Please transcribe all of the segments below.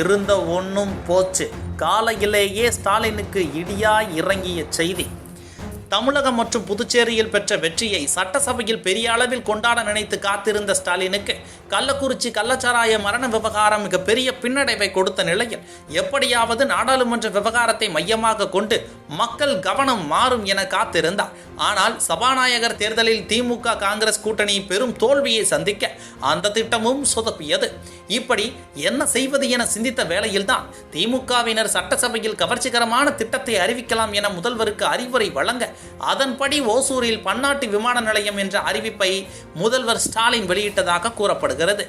இருந்த ஒன்றும் போச்சு. காலையிலேயே ஸ்டாலினுக்கு இடியாய் இறங்கிய செய்தி. தமிழகம் மற்றும் புதுச்சேரியில் பெற்ற வெற்றியை சட்டசபையில் பெரிய அளவில் கொண்டாட நினைத்து காத்திருந்த ஸ்டாலினுக்கு கள்ளக்குறிச்சி கள்ளச்சாராய மரண விவகாரம் மிகப்பெரிய பின்னடைவை கொடுத்த நிலையில் எப்படியாவது நாடாளுமன்ற விவகாரத்தை மையமாக கொண்டு மக்கள் கவனம் மாறும் என காத்திருந்தார். ஆனால் சபாநாயகர் தேர்தலில் திமுக காங்கிரஸ் கூட்டணி பெரும் தோல்வியை சந்திக்க அந்த திட்டமும் சொதப்பியது. இப்படி என்ன செய்வது என சிந்தித்த வேளையில்தான் திமுகவினர் சட்டசபையில் கவர்ச்சிகரமான திட்டத்தை அறிவிக்கலாம் என முதல்வருக்கு அறிவுரை வழங்க அதன்படி ஓசூரில் பன்னாட்டு விமான நிலையம் என்ற அறிவிப்பை முதல்வர் ஸ்டாலின் வெளியிட்டதாக கூறப்படுகிறது. படுகிறது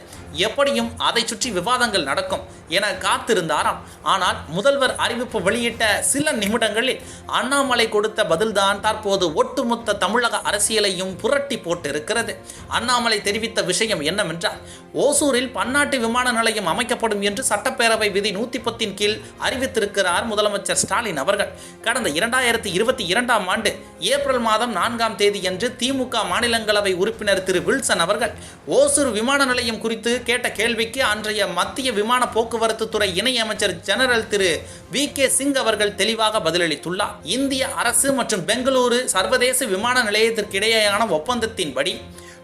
எப்படியும் அதை சுற்றி விவாதங்கள் நடக்கும் என காத்திருந்தாராம். ஆனால் முதல்வர் அறிவிப்பு வெளியிட்ட சில நிமிடங்களில் அண்ணாமலை கொடுத்த பதில்தான் தற்போது ஒட்டுமொத்த தமிழக அரசியலையும் புரட்டி போட்டிருக்கிறது. அண்ணாமலை தெரிவித்த விஷயம் என்னவென்றால் ஓசூரில் பன்னாட்டு விமான நிலையம் அமைக்கப்படும் என்று சட்டப்பேரவை விதி நூத்தி பத்தின் கீழ் அறிவித்திருக்கிறார் முதலமைச்சர் ஸ்டாலின் அவர்கள். கடந்த இரண்டாயிரத்தி இருபத்தி இரண்டாம் ஆண்டு ஏப்ரல் மாதம் நான்காம் தேதியன்று திமுக மாநிலங்களவை உறுப்பினர் திரு வில்சன் அவர்கள் ஓசூர் விமான நிலையம் குறித்து கேட்ட கேள்விக்கு அன்றைய மத்திய விமான போக்குவரத்து துறை இணையமைச்சர் ஜெனரல் திரு வி கே சிங் அவர்கள் தெளிவாக பதிலளித்துள்ளார். இந்திய அரசு மற்றும் பெங்களூரு சர்வதேச விமான நிலையத்திற்கிடையேயான ஒப்பந்தத்தின்படி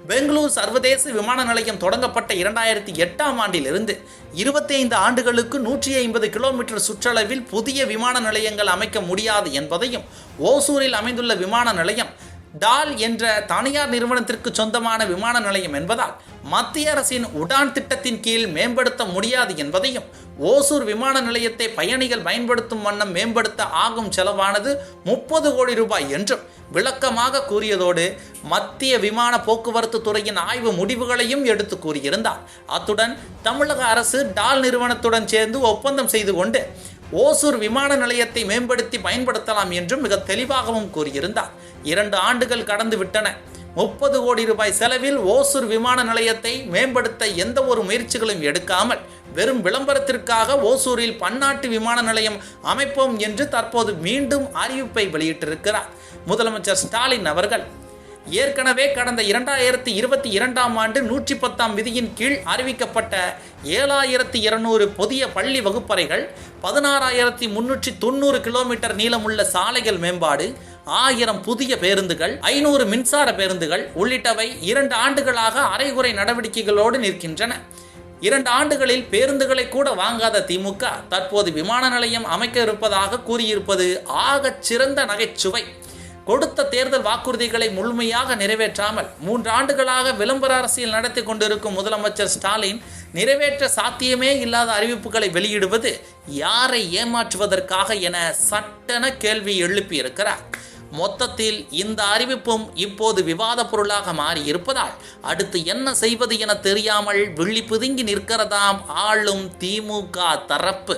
பெங்களூர் சர்வதேச விமான நிலையம் தொடங்கப்பட்ட இரண்டாயிரத்தி எட்டாம் ஆண்டிலிருந்து இருபத்தி ஐந்து ஆண்டுகளுக்கு நூற்றி ஐம்பது கிலோமீட்டர் சுற்றளவில் புதிய விமான நிலையங்கள் அமைக்க முடியாது என்பதையும் ஓசூரில் அமைந்துள்ள விமான நிலையம் டால் என்ற தனியார் நிறுவனத்திற்கு சொந்தமான விமான நிலையம் என்பதால் மத்திய அரசின் உடான் திட்டத்தின் கீழ் மேம்படுத்த முடியாது என்பதையும் ஓசூர் விமான நிலையத்தை பயணிகள் பயன்படுத்தும் வண்ணம் மேம்படுத்த ஆகும் செலவானது முப்பது கோடி ரூபாய் என்றும் விளக்கமாக கூறியதோடு மத்திய விமான போக்குவரத்து துறையின் ஆய்வு முடிவுகளையும் எடுத்து கூறியிருந்தார். அத்துடன் தமிழக அரசு டால் நிறுவனத்துடன் சேர்ந்து ஒப்பந்தம் செய்து கொண்டு ஓசூர் விமான நிலையத்தை மேம்படுத்தி பயன்படுத்தலாம் என்றும் மிக தெளிவாகவும் கூறியிருந்தார். இரண்டு ஆண்டுகள் கடந்து விட்டன. முப்பது கோடி ரூபாய் செலவில் ஓசூர் விமான நிலையத்தை மேம்படுத்த எந்த ஒரு முயற்சிகளும் எடுக்காமல் வெறும் விளம்பரத்திற்காக ஓசூரில் பன்னாட்டு விமான நிலையம் அமைப்போம் என்று தற்போது மீண்டும் அறிவிப்பை வெளியிட்டிருக்கிறார். முதலமைச்சர் ஸ்டாலின் அவர்கள் ஏற்கனவே கடந்த இரண்டாயிரத்தி இருபத்தி இரண்டாம் ஆண்டு நூற்றி பத்தாம் விதியின் கீழ் அறிவிக்கப்பட்ட ஏழாயிரத்தி இருநூறு புதிய பள்ளி வகுப்பறைகள் பதினாறாயிரத்தி முன்னூற்றி தொண்ணூறு கிலோமீட்டர் நீளமுள்ள சாலைகள் மேம்பாடு ஆயிரம் புதிய பேருந்துகள் ஐநூறு மின்சார பேருந்துகள் உள்ளிட்டவை இரண்டு ஆண்டுகளாக அரைகுறை நடவடிக்கைகளோடு நிற்கின்றன. இரண்டு ஆண்டுகளில் பேருந்துகளை கூட வாங்காத திமுக தற்போது விமான நிலையம் அமைக்க இருப்பதாக கூறியிருப்பது ஆகச் சிறந்த நகைச்சுவை. கொடுத்த தேர்தல் வாக்குறுதிகளை முழுமையாக நிறைவேற்றாமல் மூன்று ஆண்டுகளாக விளம்பர அரசியல் நடத்தி கொண்டிருக்கும் முதலமைச்சர் ஸ்டாலின் நிறைவேற்ற சாத்தியமே இல்லாத அறிவிப்புகளை வெளியிடுவது யாரை ஏமாற்றுவதற்காக என சட்டென கேள்வி எழுப்பியிருக்கிறார். மொத்தத்தில் இந்த அறிவிப்பும் இப்போது விவாத பொருளாக மாறி இருப்பதால் அடுத்து என்ன செய்வது என தெரியாமல் விழி பிதுங்கி நிற்கிறதாம் ஆளும் திமுக தரப்பு.